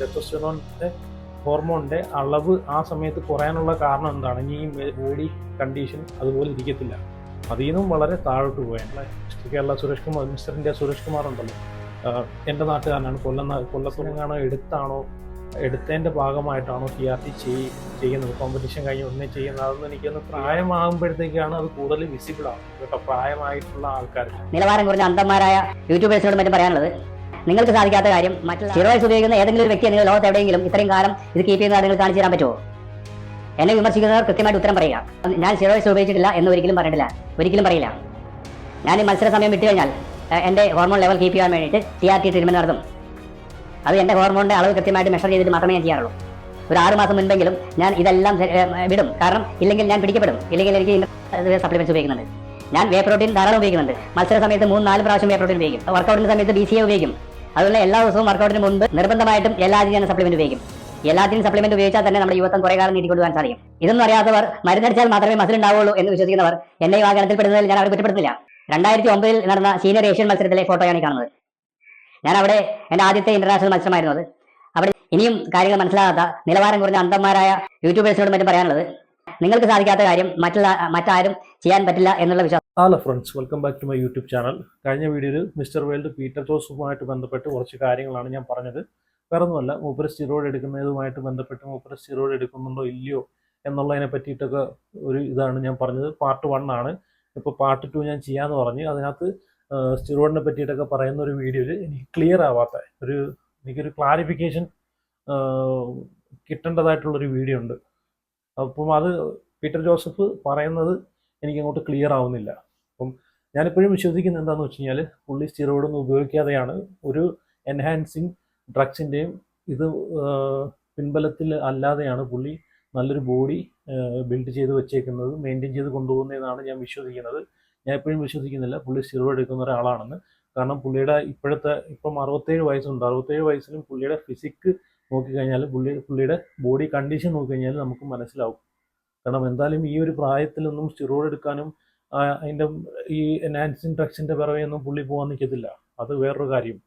ടെസ്റ്റോസ്റ്ററോണിന്റെ ഹോർമോണിന്റെ അളവ് ആ സമയത്ത് കുറയാനുള്ള കാരണം എന്താണ്? ഈ ബോഡി കണ്ടീഷൻ അതുപോലെ ഇരിക്കത്തില്ല. അതിൽ നിന്നും വളരെ താഴോട്ട് mister Kerala Suresh Kumar mister India Suresh Kumar ഉണ്ടല്ലോ. എന്റെ നാട്ടുകാരനാണ്. കൊല്ലം കൊല്ലത്തുനിന്നാണോ എടുത്താണോ എടുത്തതിന്റെ ഭാഗമായിട്ടാണോ ടി ആർ ടി ചെയ്യുന്നത്? കോമ്പറ്റീഷൻ കഴിഞ്ഞ് ഉടനെ ചെയ്യുന്നത്. അതൊന്നും എനിക്കൊന്ന് പ്രായമാകുമ്പോഴത്തേക്കാണ് അത് കൂടുതൽ വിസിബിൾ ആവുന്നത്. കേട്ടോ പ്രായമായിട്ടുള്ള ആൾക്കാർ നിലവാരം കുറഞ്ഞ അന്ധന്മാരായ യൂട്യൂബേഴ്സിനോട് മറ്റും പറയാനുള്ളത് നിങ്ങൾക്ക് സാധിക്കാത്ത കാര്യം മറ്റുള്ള സ്റ്റിറോയിഡ്സ് ഉപയോഗിക്കുന്ന ഏതെങ്കിലും ഒരു വ്യക്തി നിങ്ങൾ ലോകത്ത് എവിടെയെങ്കിലും ഇത്രയും കാലം ഇത് കീപ്പ് ചെയ്യുന്ന നിങ്ങൾ കാണിച്ചു തരാൻ പറ്റുമോ? എന്നെ വിമർശിക്കുന്നവർ കൃത്യമായിട്ട് ഉത്തരം പറയുക. ഞാൻ സ്റ്റിറോയിഡ്സ് ഉപയോഗിച്ചിട്ടില്ല എന്ന് ഒരിക്കലും പറഞ്ഞിട്ടില്ല. ഒരിക്കലും പറയില്ല. ഞാൻ ഈ മത്സര സമയം വിട്ടു കഴിഞ്ഞാൽ എന്റെ ഹോർമോൺ ലെവൽ കീപ്പ് ചെയ്യാൻ വേണ്ടിയിട്ട് ടി ആർ ടി ട്രീറ്റ്മെന്റ് നടത്തും. അത് എന്റെ ഹോർമോണിന്റെ അളവ് കൃത്യമായിട്ട് മെഷർ ചെയ്തിട്ട് മാത്രമേ ഞാൻ ചെയ്യാറുള്ളൂ. ഒരു ആറ് മാസം മുൻപെങ്കിലും ഞാൻ ഇതെല്ലാം വിടും. കാരണം ഇല്ലെങ്കിൽ ഞാൻ പിടിക്കപ്പെടും. ഇല്ലെങ്കിൽ എനിക്ക് സപ്ലിമെന്റ്സ് ഉപയോഗിക്കുന്നുണ്ട്. ഞാൻ വേ പ്രോട്ടീൻ ധാരാളം ഉപയോഗിക്കുന്നുണ്ട്. മത്സര സമയത്ത് മൂന്ന് നാല് പ്രാവശ്യം വേ പ്രോട്ടീൻ ഉപയോഗിക്കും. വർക്കൗട്ടിന്റെ സമയത്ത് ബി സി എ ഉപയോഗിക്കും. അതുപോലെ എല്ലാ ദിവസവും വർക്കൗട്ടിന് മുൻപ് നിർബന്ധമായിട്ടും എല്ലാത്തിനും സപ്ലിമെന്റ് ഉപയോഗിക്കും. എല്ലാത്തിനും സപ്ലിമെന്റ് ഉപയോഗിച്ചാൽ തന്നെ നമ്മുടെ യുവത്വം കുറെ കാലം നീട്ടിക്കൊണ്ടുപോകാൻ സാധിക്കും. ഇതൊന്നും അറിയാത്തവർ മരുന്നടിച്ചാൽ മാത്രമേ മസിൽ ഉണ്ടാവുള്ളൂ എന്ന് വിശ്വസിക്കുന്നവർ എന്നെ ഈ വാഹനത്തിൽ പെടുന്നതിൽ ഞാൻ അവരെ കുറ്റപ്പെടുത്തില്ല രണ്ടായിരത്തി ഒമ്പതിൽ നടന്ന സീനിയർ ഏഷ്യൻ മത്സരത്തിലെ ഫോട്ടോയാണ് കാണുന്നത്. ഞാൻ അവിടെ എന്റെ ആദ്യത്തെ ഇന്റർനാഷണൽ മത്സരമായിരുന്നു അത്. അവിടെ ഇനിയും കാര്യങ്ങൾ മനസ്സിലാകാത്ത നിലവാരം കുറഞ്ഞ അന്ധന്മാരായ യൂട്യൂബേഴ്സിനോട് മറ്റും പറയാനുള്ളത്. നിങ്ങൾക്ക് സാധിക്കാത്ത കാര്യം മറ്റുള്ള മറ്റാരും ചെയ്യാൻ പറ്റില്ല എന്നുള്ള വിശ്വാസം hello friends welcome back to my YouTube channel കഴിഞ്ഞ വീഡിയോയിൽ മിസ്റ്റർ വേൾഡ് പീറ്റർ ജോസഫുമായിട്ട് ബന്ധപ്പെട്ട് കുറച്ച് കാര്യങ്ങളാണ് ഞാൻ പറഞ്ഞത്. വേറെ ഒന്നുമല്ല മൂപ്പര് സ്റ്റിറോയിഡ് എടുക്കുന്നതുമായിട്ട് ബന്ധപ്പെട്ട് മൂപ്പര് സ്റ്റിറോയിഡ് എടുക്കുന്നുണ്ടോ ഇല്ലയോ എന്നുള്ളതിനെ പറ്റിയിട്ടൊക്കെ ഒരു ഇതാണ് ഞാൻ പറഞ്ഞത്. പാർട്ട് വൺ ആണ്. ഇപ്പോൾ പാർട്ട് ടു ഞാൻ ചെയ്യാമെന്ന് പറഞ്ഞ് അതിനകത്ത് സ്റ്റിറോയിഡിനെ പറ്റിയിട്ടൊക്കെ പറയുന്ന ഒരു വീഡിയോയിൽ എനിക്ക് ക്ലിയർ ആവാത്ത ഒരു എനിക്കൊരു ക്ലാരിഫിക്കേഷൻ കിട്ടേണ്ടതായിട്ടുള്ളൊരു വീഡിയോ ഉണ്ട്. അപ്പം അത് പീറ്റർ ജോസഫ് പറയുന്നത് എനിക്ക് അങ്ങോട്ട് ക്ലിയർ ആവുന്നില്ല. അപ്പം ഞാനിപ്പോഴും വിശ്വസിക്കുന്നത് എന്താണെന്ന് വെച്ച് കഴിഞ്ഞാൽ പുള്ളി സ്റ്റിറോയിഡൊന്നും ഉപയോഗിക്കാതെയാണ് ഒരു എൻഹാൻസിങ് ഡ്രഗ്സിന്റെയും ഇത് പിൻബലത്തിൽ അല്ലാതെയാണ് പുള്ളി നല്ലൊരു ബോഡി ബിൽഡ് ചെയ്ത് വെച്ചേക്കുന്നത് മെയിന്റെയിൻ ചെയ്ത് കൊണ്ടുപോകുന്നതെന്നാണ് ഞാൻ വിശ്വസിക്കുന്നത്. ഞാൻ എപ്പോഴും വിശ്വസിക്കുന്നില്ല പുള്ളി സ്റ്റിറോയിഡ് എടുക്കുന്ന ഒരാളാണെന്ന്. കാരണം പുള്ളിയുടെ ഇപ്പോഴത്തെ ഇപ്പം അറുപത്തേഴ് വയസ്സുണ്ട്. അറുപത്തേഴ് വയസ്സിലും പുള്ളിയുടെ ഫിസിക്ക് നോക്കിക്കഴിഞ്ഞാൽ പുള്ളി പുള്ളിയുടെ ബോഡി കണ്ടീഷൻ നോക്കിക്കഴിഞ്ഞാൽ നമുക്ക് മനസ്സിലാവും. കാരണം എന്തായാലും ഈ ഒരു പ്രായത്തിലൊന്നും സ്റ്റിറോയിഡ് എടുക്കാനും അതിന്റെ ഈ എൻഹാൻസിങ് ഡ്രഗ്സിന്റെ പിറകെ ഒന്നും പുള്ളി പോകാൻ നിൽക്കത്തില്ല അത് വേറൊരു കാര്യം.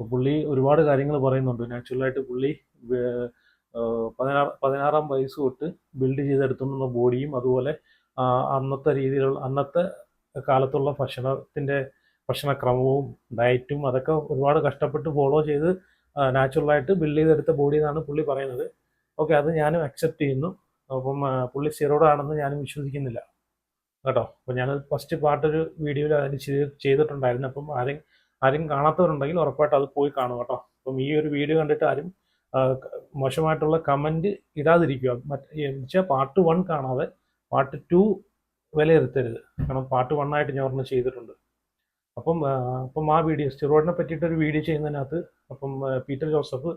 പുള്ളി ഒരുപാട് കാര്യങ്ങൾ പറയുന്നുണ്ട്. നാച്ചുറലായിട്ട് പുള്ളി പതിനാറ് പതിനാറാം വയസ്സ് തൊട്ട് ബിൽഡ് ചെയ്തെടുത്തുന്ന ബോഡിയും അതുപോലെ അന്നത്തെ രീതിയിലുള്ള അന്നത്തെ കാലത്തുള്ള ഭക്ഷണത്തിന്റെ ഭക്ഷണക്രമവും ഡയറ്റും അതൊക്കെ ഒരുപാട് കഷ്ടപ്പെട്ട് ഫോളോ ചെയ്ത് നാച്ചുറലായിട്ട് ബിൽഡ് ചെയ്തെടുത്ത ബോഡി എന്നാണ് പുള്ളി പറയുന്നത്. ഓക്കെ അത് ഞാനും അക്സെപ്റ്റ് ചെയ്യുന്നു. അപ്പം പുള്ളി സീറോഡാണെന്ന് ഞാനും വിശ്വസിക്കുന്നില്ല. കേട്ടോ? അപ്പം ഞാൻ ഫസ്റ്റ് പാട്ടൊരു വീഡിയോയിൽ അതിന് ചെയ്ത് ചെയ്തിട്ടുണ്ടായിരുന്നു. അപ്പം ആരും ആരും കാണാത്തവരുണ്ടെങ്കിൽ ഉറപ്പായിട്ട് അത് പോയി കാണും കേട്ടോ. അപ്പം ഈ ഒരു വീഡിയോ കണ്ടിട്ട് ആരും മോശമായിട്ടുള്ള കമന്റ് ഇടാതിരിക്കുക. മറ്റേ പാർട്ട് വൺ കാണാതെ പാർട്ട് ടു വിലയിരുത്തരുത്. കാരണം പാർട്ട് വൺ ആയിട്ട് ഞാൻ ഒരെണ്ണം ചെയ്തിട്ടുണ്ട്. അപ്പം അപ്പം ആ വീഡിയോ സ്റ്റിറോയിഡിനെ പറ്റിയിട്ടൊരു വീഡിയോ ചെയ്യുന്നതിനകത്ത് അപ്പം പീറ്റർ ജോസഫ്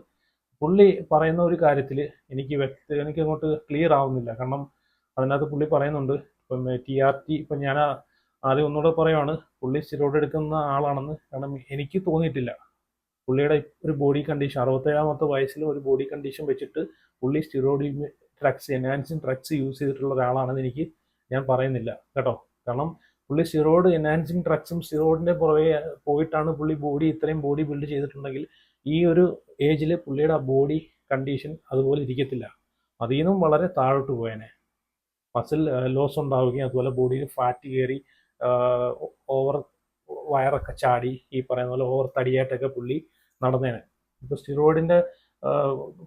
പുള്ളി പറയുന്ന ഒരു കാര്യത്തിൽ എനിക്ക് വ്യക്തി എനിക്ക് അങ്ങോട്ട് ക്ലിയർ ആവുന്നില്ല. കാരണം അതിനകത്ത് പുള്ളി പറയുന്നുണ്ട് ഇപ്പം ടി ആർ ടി ഇപ്പം ഞാൻ ആദ്യം ഒന്നുകൂടെ പറയുവാണ് പുള്ളി സ്റ്റിറോയിഡ് എടുക്കുന്ന ആളാണെന്ന് കാരണം എനിക്ക് തോന്നിയിട്ടില്ല. പുള്ളിയുടെ ഒരു ബോഡി കണ്ടീഷൻ അറുപത്തേഴാമത്തെ വയസ്സിൽ ഒരു ബോഡി കണ്ടീഷൻ വെച്ചിട്ട് പുള്ളി steroid drugs enhancing drugs use ചെയ്തിട്ടുള്ള ഒരാളാണെന്ന് എനിക്ക് ഞാൻ പറയുന്നില്ല. കേട്ടോ? കാരണം പുള്ളി സിറോഡ് എൻഹാൻസിങ് ഡ്രഗ്സും സിറോഡിന്റെ പുറകെ പോയിട്ടാണ് പുള്ളി ബോഡി ഇത്രയും ബോഡി ബിൽഡ് ചെയ്തിട്ടുണ്ടെങ്കിൽ ഈ ഒരു ഏജിൽ പുള്ളിയുടെ ബോഡി കണ്ടീഷൻ അതുപോലെ ഇരിക്കത്തില്ല. അതിൽ നിന്നും വളരെ താഴോട്ട് പോയേനെ. മസിൽ ലോസ് ഉണ്ടാവുകയും അതുപോലെ ബോഡിയിൽ ഫാറ്റ് കയറി ഓവർ വയറൊക്കെ ചാടി ഈ പറയുന്ന പോലെ ഓവർ തടിയായിട്ടൊക്കെ പുള്ളി നടന്നേനെ. ഇപ്പോൾ സ്റ്റിറോയിഡിന്റെ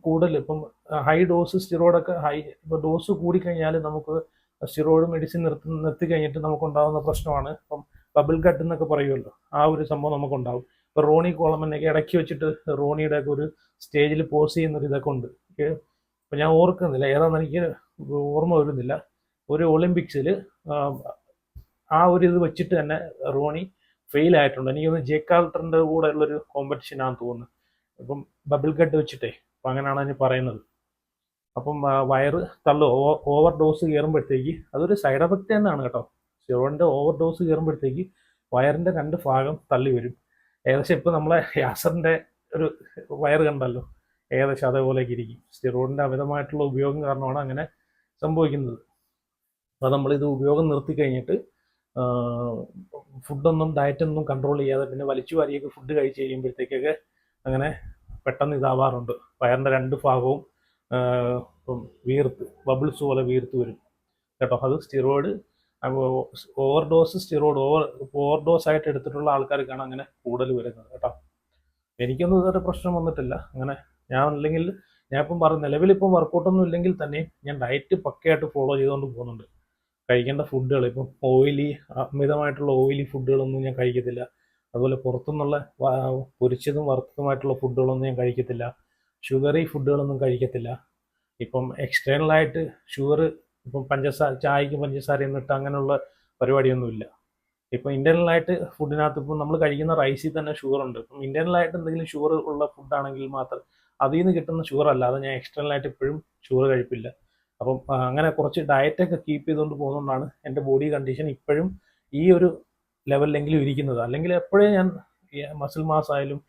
കൂടുതൽ ഇപ്പം ഹൈ ഡോസ് സ്റ്റിറോയിഡൊക്കെ ഹൈ ഇപ്പോൾ ഡോസ് കൂടിക്കഴിഞ്ഞാൽ നമുക്ക് സ്റ്റിറോയിഡ് മെഡിസിൻ നിർത്തി നിർത്തി കഴിഞ്ഞിട്ട് നമുക്കുണ്ടാകുന്ന പ്രശ്നമാണ്. ഇപ്പം ബബിൾ ഗട്ട് എന്നൊക്കെ പറയുമല്ലോ. ആ ഒരു സംഭവം നമുക്കുണ്ടാവും. ഇപ്പോൾ റോണി കോളമനൊക്കെ ഇടയ്ക്ക് വെച്ചിട്ട് റോണിയുടെ ഒക്കെ ഒരു സ്റ്റേജിൽ പോസ് ചെയ്യുന്നൊരു ഇതൊക്കെ ഉണ്ട്. അപ്പം ഞാൻ ഓർക്കുന്നില്ല. ഏതാണെന്ന് എനിക്ക് ഓർമ്മ വരുന്നില്ല. ഒരു ഒളിമ്പിക്സിൽ ആ ഒരു ഇത് വെച്ചിട്ട് തന്നെ റോണി ഫെയിൽ ആയിട്ടുണ്ട്. എനിക്ക് തോന്നുന്നു ജെ കാൾട്ടറിന്റെ കൂടെ ഉള്ളൊരു കോമ്പറ്റീഷൻ ആണെന്ന് തോന്നുന്നു. ഇപ്പം ബബിൾ ഗട്ട് വെച്ചിട്ടേ അപ്പം അങ്ങനെയാണ് അതിന് പറയുന്നത്. അപ്പം വയറ് തള്ളു ഓവർ ഡോസ് കയറുമ്പോഴത്തേക്ക് അതൊരു സൈഡ് എഫക്റ്റ് തന്നെയാണ് കേട്ടോ. സിറോണിന്റെ ഓവർ ഡോസ് കയറുമ്പോഴത്തേക്ക് വയറിന്റെ രണ്ട് ഭാഗം തള്ളി വരും. ഏകദേശം ഇപ്പം നമ്മളെ യാസറിന്റെ ഒരു വയറ് കണ്ടല്ലോ. ഏകദേശം അതേപോലെയൊക്കെ ഇരിക്കും. സ്റ്റിറോയിഡിന്റെ അമിതമായിട്ടുള്ള ഉപയോഗം കാരണമാണ് അങ്ങനെ സംഭവിക്കുന്നത്. അപ്പോൾ നമ്മളിത് ഉപയോഗം നിർത്തി കഴിഞ്ഞിട്ട് ഫുഡൊന്നും ഡയറ്റൊന്നും കൺട്രോൾ ചെയ്യാതെ പിന്നെ വലിച്ചു വാരിയൊക്കെ ഫുഡ് കഴിച്ച് കഴിയുമ്പോഴത്തേക്കൊക്കെ അങ്ങനെ പെട്ടെന്ന് ഇതാവാറുണ്ട്. വയറിന്റെ രണ്ട് ഭാഗവും വീർത്ത് ബബിൾസ് പോലെ വീർത്ത് വരും. കേട്ടോ? അത് steroid over dose steroid over over dose ആയിട്ട് എടുത്തിട്ടുള്ള ആൾക്കാർക്കാണ് അങ്ങനെ കൂടുതൽ വരുന്നത് കേട്ടോ? എനിക്കൊന്നും ഇതുവരെ പ്രശ്നം വന്നിട്ടില്ല. അങ്ങനെ ഞാൻ അല്ലെങ്കിൽ ഞാൻ ഇപ്പം പറഞ്ഞ നിലവിൽ ഇപ്പം വർക്കൗട്ടൊന്നും ഇല്ലെങ്കിൽ തന്നെ ഞാൻ ഡയറ്റ് പക്കയായിട്ട് ഫോളോ ചെയ്തുകൊണ്ട് പോകുന്നുണ്ട്. കഴിക്കേണ്ട ഫുഡുകൾ ഇപ്പം ഓയിലി അമിതമായിട്ടുള്ള ഓയിലി ഫുഡുകളൊന്നും ഞാൻ കഴിക്കത്തില്ല. അതുപോലെ പുറത്തുനിന്നുള്ള പൊരിച്ചതും വറുത്തതുമായിട്ടുള്ള ഫുഡുകളൊന്നും ഞാൻ കഴിക്കത്തില്ല. ഷുഗറി ഫുഡുകളൊന്നും കഴിക്കത്തില്ല. ഇപ്പം എക്സ്റ്റേണലായിട്ട് ഷുഗർ ഇപ്പം പഞ്ചസാര ചായക്ക് പഞ്ചസാര എന്നിട്ട് അങ്ങനെയുള്ള പരിപാടിയൊന്നുമില്ല. ഇപ്പം ഇന്റേർണലായിട്ട് ഫുഡിനകത്ത് ഇപ്പം നമ്മൾ കഴിക്കുന്ന റൈസിൽ തന്നെ ഷുഗർ ഉണ്ട്. ഇപ്പം ഇന്റേർണലായിട്ട് എന്തെങ്കിലും ഷുഗർ ഉള്ള ഫുഡാണെങ്കിൽ മാത്രം അതിൽ നിന്ന് കിട്ടുന്ന ഷുഗർ അല്ലാതെ ഞാൻ എക്സ്റ്റേണലായിട്ട് ഇപ്പോഴും ഷുഗർ കഴിപ്പില്ല. അപ്പം അങ്ങനെ കുറച്ച് ഡയറ്റൊക്കെ കീപ്പ് ചെയ്തുകൊണ്ട് പോകുന്നതുകൊണ്ടാണ് എന്റെ ബോഡി കണ്ടീഷൻ ഇപ്പോഴും ഈ ഒരു ലെവലിലെങ്കിലും ഇരിക്കുന്നത്. അല്ലെങ്കിൽ എപ്പോഴേ ഞാൻ മസിൽ മാസ് ആയാലും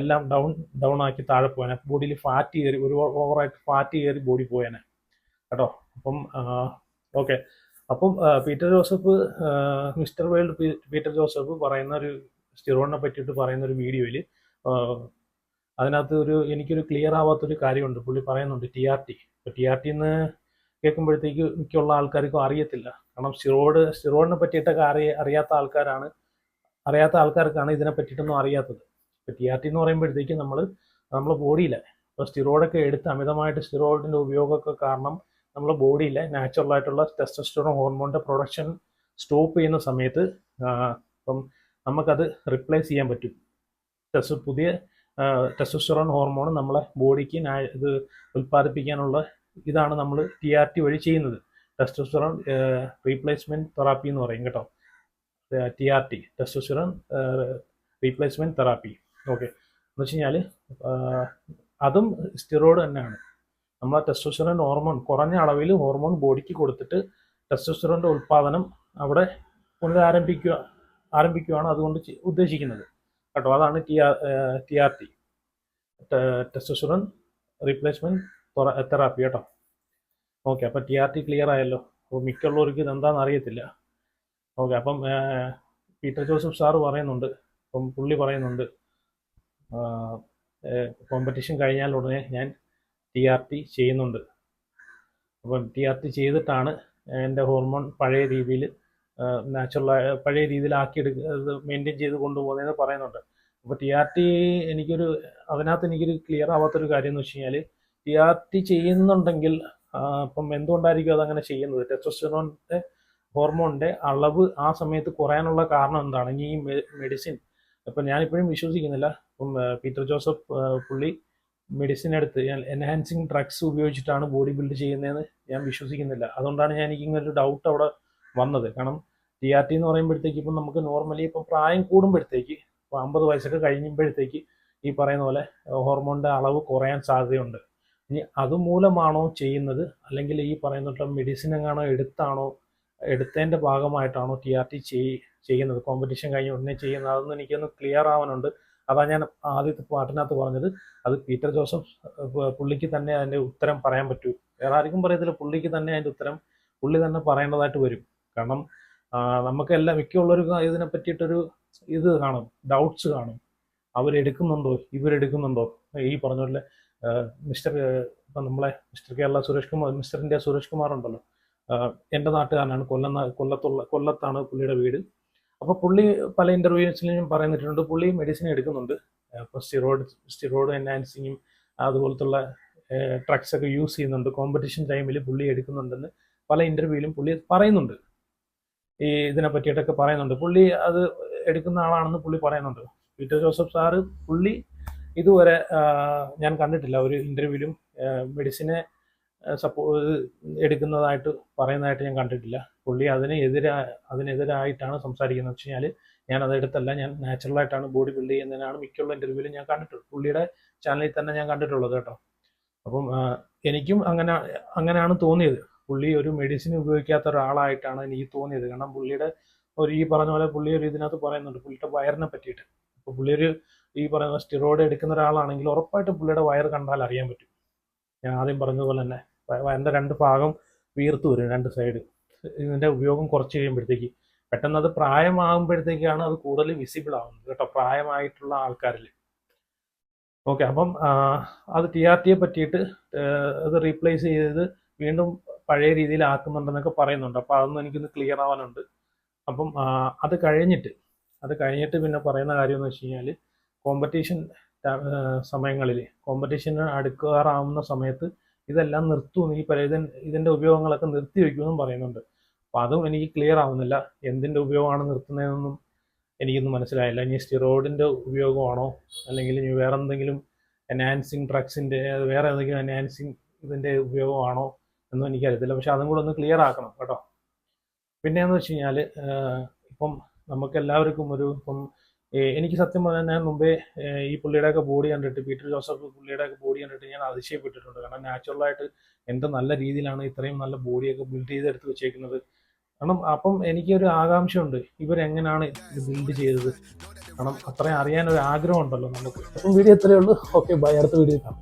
എല്ലാം ഡൗൺ ഡൗൺ ആക്കി താഴെ പോയനെ. ബോഡിയിൽ ഫാറ്റ് കയറി ഒരു ഓവറായിട്ട് ഫാറ്റ് കയറി ബോഡി പോയാനെ. കേട്ടോ? അപ്പം ഓക്കെ അപ്പം Peter Joseph mister world Peter Joseph പറയുന്ന ഒരു സ്റ്റിറോണിനെ പറ്റിയിട്ട് പറയുന്ന ഒരു വീഡിയോയിൽ അതിനകത്ത് ഒരു എനിക്കൊരു ക്ലിയർ ആവാത്തൊരു കാര്യമുണ്ട്. പുള്ളി പറയുന്നുണ്ട് T R T T R T എന്ന് കേൾക്കുമ്പോഴത്തേക്ക് മിക്കുള്ള ആൾക്കാർക്കും അറിയത്തില്ല. കാരണം സ്റ്റിറോയിഡ് സ്റ്റിറോയിഡിനെ പറ്റിയിട്ടൊക്കെ അറിയ അറിയാത്ത ആൾക്കാരാണ് അറിയാത്ത ആൾക്കാർക്കാണ് ഇതിനെ പറ്റിയിട്ടൊന്നും അറിയാത്തത്. ഇപ്പോൾ ടി ആർ ടി എന്ന് പറയുമ്പോഴത്തേക്കും നമ്മൾ നമ്മളെ ബോഡിയിലെ ഇപ്പോൾ സ്റ്റിറോയിഡൊക്കെ എടുത്ത് അമിതമായിട്ട് സ്റ്റിറോയിഡിന്റെ ഉപയോഗമൊക്കെ കാരണം നമ്മുടെ ബോഡിയിലെ നാച്ചുറൽ ആയിട്ടുള്ള ടെസ്റ്റസ്റ്റോറോൺ ഹോർമോണിന്റെ പ്രൊഡക്ഷൻ സ്റ്റോപ്പ് ചെയ്യുന്ന സമയത്ത് ഇപ്പം നമുക്കത് റിപ്ലേസ് ചെയ്യാൻ പറ്റും. ടെസ്റ്റ് പുതിയ ടെസ്റ്റസ്റ്റോറോൺ ഹോർമോൺ നമ്മളെ ബോഡിക്ക് ഇത് ഉൽപ്പാദിപ്പിക്കാനുള്ള ഇതാണ് നമ്മൾ ടി ആർ ടി വഴി ചെയ്യുന്നത്. ടെസ്റ്റോസ്റ്ററോൺ റീപ്ലേസ്മെന്റ് തെറാപ്പി എന്ന് പറയും കേട്ടോ. T R T testosterone replacement therapy okay. എന്ന് വെച്ച് കഴിഞ്ഞാൽ അതും സ്റ്റിറോയിഡ് തന്നെയാണ്. നമ്മൾ ടെസ്റ്റോസ്റ്ററോൺ ഹോർമോൺ കുറഞ്ഞ അളവിൽ ഹോർമോൺ ബോഡിക്ക് കൊടുത്തിട്ട് ടെസ്റ്റോസ്റ്ററോണിന്റെ ഉൽപ്പാദനം അവിടെ പുനരാരംഭിക്കുക ആരംഭിക്കുകയാണ് അതുകൊണ്ട് ഉദ്ദേശിക്കുന്നത്. കേട്ടോ അതാണ് T R T R T testosterone replacement therapy കേട്ടോ. ഓക്കെ അപ്പം ടി ആർ ടി ക്ലിയർ ആയല്ലോ. അപ്പോൾ മിക്കുള്ളവർക്ക് ഇതെന്താണെന്ന് അറിയത്തില്ല. ഓക്കെ അപ്പം പീറ്റർ ജോസഫ് സാറ് പറയുന്നുണ്ട്. അപ്പം പുള്ളി പറയുന്നുണ്ട്. കോമ്പറ്റീഷൻ കഴിഞ്ഞാൽ ഉടനെ ഞാൻ ടി ആർ ടി ചെയ്യുന്നുണ്ട്. അപ്പം ടി ആർ ടി ചെയ്തിട്ടാണ് എന്റെ ഹോർമോൺ പഴയ രീതിയിൽ നാച്ചുറൽ പഴയ രീതിയിലാക്കി എടുക്കുക മെയിന്റെയിൻ ചെയ്ത് കൊണ്ടുപോകുന്നതെന്ന് പറയുന്നുണ്ട്. അപ്പോൾ ടി ആർ ടി എനിക്കൊരു അതിനകത്ത് എനിക്കൊരു ക്ലിയർ ആവാത്തൊരു കാര്യം എന്ന് വെച്ച് കഴിഞ്ഞാൽ ടി ആർ ടി ചെയ്യുന്നുണ്ടെങ്കിൽ അപ്പം എന്തുകൊണ്ടായിരിക്കും അതങ്ങനെ ചെയ്യുന്നത്? ടെസ്റ്റോസ്റ്ററോണിന്റെ ഹോർമോണിന്റെ അളവ് ആ സമയത്ത് കുറയാനുള്ള കാരണം എന്താണ്? ഇനി ഈ മെഡിസിൻ അപ്പം ഞാനിപ്പോഴും വിശ്വസിക്കുന്നില്ല. ഇപ്പം പീറ്റർ ജോസഫ് പുള്ളി മെഡിസിൻ എടുത്ത് എൻഹാൻസിങ് ഡ്രഗ്സ് ഉപയോഗിച്ചിട്ടാണ് ബോഡി ബിൽഡ് ചെയ്യുന്നതെന്ന് ഞാൻ വിശ്വസിക്കുന്നില്ല. അതുകൊണ്ടാണ് ഞാൻ എനിക്ക് ഇങ്ങനൊരു ഡൗട്ട് അവിടെ വന്നത്. കാരണം ടി ആർ ടി എന്ന് പറയുമ്പോഴത്തേക്ക് ഇപ്പം നമുക്ക് നോർമലി ഇപ്പം പ്രായം കൂടുമ്പോഴത്തേക്ക് ഇപ്പോൾ അമ്പത് വയസ്സൊക്കെ കഴിയുമ്പോഴത്തേക്ക് ഈ പറയുന്ന പോലെ ഹോർമോണിന്റെ അളവ് കുറയാൻ സാധ്യതയുണ്ട്. ഇനി അതുമൂലമാണോ ചെയ്യുന്നത്? അല്ലെങ്കിൽ ഈ പറയുന്ന മെഡിസിൻ എങ്ങാണോ എടുത്താണോ എടുത്തതിന്റെ ഭാഗമായിട്ടാണോ ടി ആർ ടി ചെയ്യുന്നത്? കോമ്പറ്റീഷൻ കഴിഞ്ഞ ഉടനെ ചെയ്യുന്നത്? അതൊന്നും എനിക്കൊന്ന് ക്ലിയർ ആവാനുണ്ട്. അതാ ഞാൻ ആദ്യത്തെ പാട്ടിനകത്ത് പറഞ്ഞത്. അത് പീറ്റർ ജോസഫ് പുള്ളിക്ക് തന്നെ അതിന്റെ ഉത്തരം പറയാൻ പറ്റൂ. വേറെ ആർക്കും പറയത്തില്ല. പുള്ളിക്ക് തന്നെ അതിന്റെ ഉത്തരം പുള്ളി തന്നെ പറയേണ്ടതായിട്ട് വരും. കാരണം നമുക്കെല്ലാം മിക്കുള്ളൊരു ഇതിനെ പറ്റിയിട്ടൊരു ഇത് കാണും. ഡൗട്ട്സ് കാണും. അവരെടുക്കുന്നുണ്ടോ? ഇവരെടുക്കുന്നുണ്ടോ? ഈ പറഞ്ഞ പോലെ മിസ്റ്റർ ഇപ്പം നമ്മളെ mister Kerala Suresh Kumar mister India Suresh Kumar ഉണ്ടല്ലോ എന്റെ നാട്ടുകാരനാണ്. കൊല്ലം കൊല്ലത്തുള്ള കൊല്ലത്താണ് പുള്ളിയുടെ വീട്. അപ്പോൾ പുള്ളി പല ഇന്റർവ്യൂസിലും പറയുന്നിട്ടുണ്ട് പുള്ളി മെഡിസിൻ എടുക്കുന്നുണ്ട്. അപ്പോൾ സ്റ്റിറോയിഡ് സ്റ്റിറോയിഡ് എൻഹാൻസിങ്ങും അതുപോലത്തുള്ള ഡ്രഗ്സ് ഒക്കെ യൂസ് ചെയ്യുന്നുണ്ട്. കോമ്പറ്റീഷൻ ടൈമിൽ പുള്ളി എടുക്കുന്നുണ്ടെന്ന് പല ഇന്റർവ്യൂവിലും പുള്ളി പറയുന്നുണ്ട്. ഈ ഇതിനെ പറ്റിയിട്ടൊക്കെ പറയുന്നുണ്ട്. പുള്ളി അത് എടുക്കുന്ന ആളാണെന്ന് പുള്ളി പറയുന്നുണ്ട്. പീറ്റർ ജോസഫ് സാറ് പുള്ളി ഇതുവരെ ഞാൻ കണ്ടിട്ടില്ല. ഒരു ഇന്റർവ്യൂവിലും മെഡിസിനെ സപ്പോ എടുക്കുന്നതായിട്ട് പറയുന്നതായിട്ട് ഞാൻ കണ്ടിട്ടില്ല. പുള്ളി അതിന് അതിനെതിരായിട്ടാണ് സംസാരിക്കുന്നത്. വെച്ച് കഴിഞ്ഞാൽ ഞാൻ അതെടുത്തല്ല ഞാൻ നാച്ചുറലായിട്ടാണ് ബോഡി ബിൽഡ് ചെയ്യുന്നതിനാണ് മിക്കുള്ള ഇന്റർവ്യൂവിലും ഞാൻ കണ്ടിട്ടുള്ളത് പുള്ളിയുടെ ചാനലിൽ തന്നെ ഞാൻ കണ്ടിട്ടുള്ളത് കേട്ടോ. അപ്പം എനിക്കും അങ്ങനെ അങ്ങനെയാണ് തോന്നിയത്. പുള്ളി ഒരു മെഡിസിൻ ഉപയോഗിക്കാത്ത ഒരാളായിട്ടാണ് എനിക്ക് തോന്നിയത്. കാരണം പുള്ളിയുടെ ഒരു ഈ പറഞ്ഞ പോലെ പുള്ളി ഒരു ഇതിനകത്ത് പറയുന്നുണ്ട്. പുള്ളിയുടെ വയറിനെ പറ്റിയിട്ട്. അപ്പോൾ പുള്ളി ഒരു ഈ പറയുന്ന സ്റ്റിറോയിഡ് എടുക്കുന്ന ഒരാളാണെങ്കിൽ ഉറപ്പായിട്ടും പുള്ളിയുടെ വയർ കണ്ടാൽ അറിയാൻ പറ്റും. ഞാൻ ആദ്യം പറഞ്ഞതുപോലെ തന്നെ വയറിന്റെ രണ്ട് ഭാഗം വീർത്ത് വരും രണ്ട് സൈഡ് ഇതിന്റെ ഉപയോഗം കുറച്ച് കഴിയുമ്പോഴത്തേക്ക്. പെട്ടെന്ന് അത് പ്രായമാകുമ്പോഴത്തേക്കാണ് അത് കൂടുതൽ വിസിബിൾ ആവുന്നത് കേട്ടോ പ്രായമായിട്ടുള്ള ആൾക്കാരിൽ. ഓക്കെ അപ്പം അത് ടി ആർ ടിയെ പറ്റിയിട്ട് അത് റീപ്ലേസ് ചെയ്ത് വീണ്ടും പഴയ രീതിയിൽ ആക്കുന്നുണ്ടെന്നൊക്കെ പറയുന്നുണ്ട്. അപ്പോൾ അതൊന്നും എനിക്കൊന്ന് ക്ലിയർ ആവാനുണ്ട്. അപ്പം അത് കഴിഞ്ഞിട്ട് അത് കഴിഞ്ഞിട്ട് പിന്നെ പറയുന്ന കാര്യം എന്ന് വെച്ച് കഴിഞ്ഞാൽ കോമ്പറ്റീഷൻ സമയങ്ങളിൽ കോമ്പറ്റീഷന് അടുക്കാറാവുന്ന സമയത്ത് ഇതെല്ലാം നിർത്തുമെന്ന് ഈ പല ഇതിൻ ഇതിന്റെ ഉപയോഗങ്ങളൊക്കെ നിർത്തി വയ്ക്കുമെന്നും പറയുന്നുണ്ട്. അപ്പോൾ അതും എനിക്ക് ക്ലിയർ ആവുന്നില്ല. എന്തിന്റെ ഉപയോഗമാണ് നിർത്തുന്നതെന്നൊന്നും എനിക്കൊന്നും മനസ്സിലായില്ല. ഇനി സ്റ്റിറോയിഡിന്റെ ഉപയോഗമാണോ? അല്ലെങ്കിൽ ഇനി വേറെ എന്തെങ്കിലും എൻഹാൻസിങ് ഡ്രഗ്സിന്റെ വേറെ എന്തെങ്കിലും എൻഹാൻസിങ് ഇതിന്റെ ഉപയോഗമാണോ എന്നും എനിക്കറിയത്തില്ല. പക്ഷെ അതും കൂടെ ഒന്ന് ക്ലിയർ ആക്കണം കേട്ടോ. പിന്നെയെന്ന് വെച്ച് കഴിഞ്ഞാൽ ഇപ്പം നമുക്കെല്ലാവർക്കും ഒരു ഇപ്പം എനിക്ക് സത്യം പറഞ്ഞാൽ ഞാൻ മുമ്പേ ഈ പുള്ളിയുടെയൊക്കെ ബോഡി കണ്ടിട്ട് പീറ്റർ ജോസഫ് പുള്ളിയുടെയൊക്കെ ബോഡി കണ്ടിട്ട് ഞാൻ അതിശയപ്പെട്ടിട്ടുണ്ട്. കാരണം നാച്ചുറലായിട്ട് എന്ത് നല്ല രീതിയിലാണ് ഇത്രയും നല്ല ബോഡിയൊക്കെ ബിൽഡ് ചെയ്തെടുത്ത് വെച്ചേക്കുന്നത്. കാരണം അപ്പം എനിക്കൊരു ആകാംക്ഷയുണ്ട് ഇവരെങ്ങനെയാണ് ഇത് ബിൽഡ് ചെയ്തത്? കാരണം അത്രയും അറിയാൻ ഒരു ആഗ്രഹം ഉണ്ടല്ലോ നമുക്ക്. അപ്പം വീഡിയോ ഇത്രയേ ഉള്ളൂ. ഓക്കെ ബൈ അടുത്ത വീഡിയോ കാണാം.